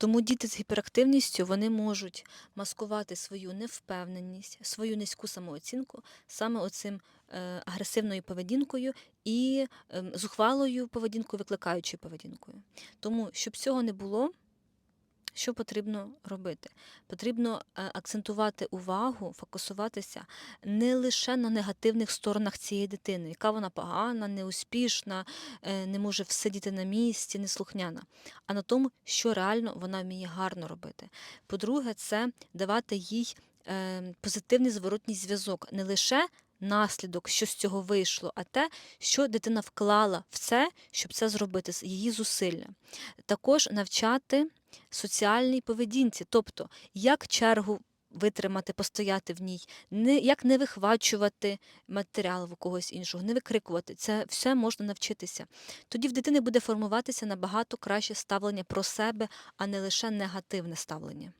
Тому діти з гіперактивністю вони можуть маскувати свою невпевненість, свою низьку самооцінку саме оцим е, агресивною поведінкою і ем, зухвалою поведінкою, викликаючою поведінкою. Тому, щоб цього не було, що потрібно робити? Потрібно е, акцентувати увагу, фокусуватися не лише на негативних сторонах цієї дитини, яка вона погана, неуспішна, е, не може всидіти на місці, неслухняна, а на тому, що реально вона вміє гарно робити. По-друге, це давати їй е, позитивний зворотній зв'язок, не лише наслідок, що з цього вийшло, а те, що дитина вклала в це, щоб це зробити, її зусилля. Також навчати соціальній поведінці, тобто як чергу витримати, постояти в ній, не, як не вихвачувати матеріал в у когось іншого, не викрикувати. Це все можна навчитися. Тоді в дитини буде формуватися набагато краще ставлення про себе, а не лише негативне ставлення.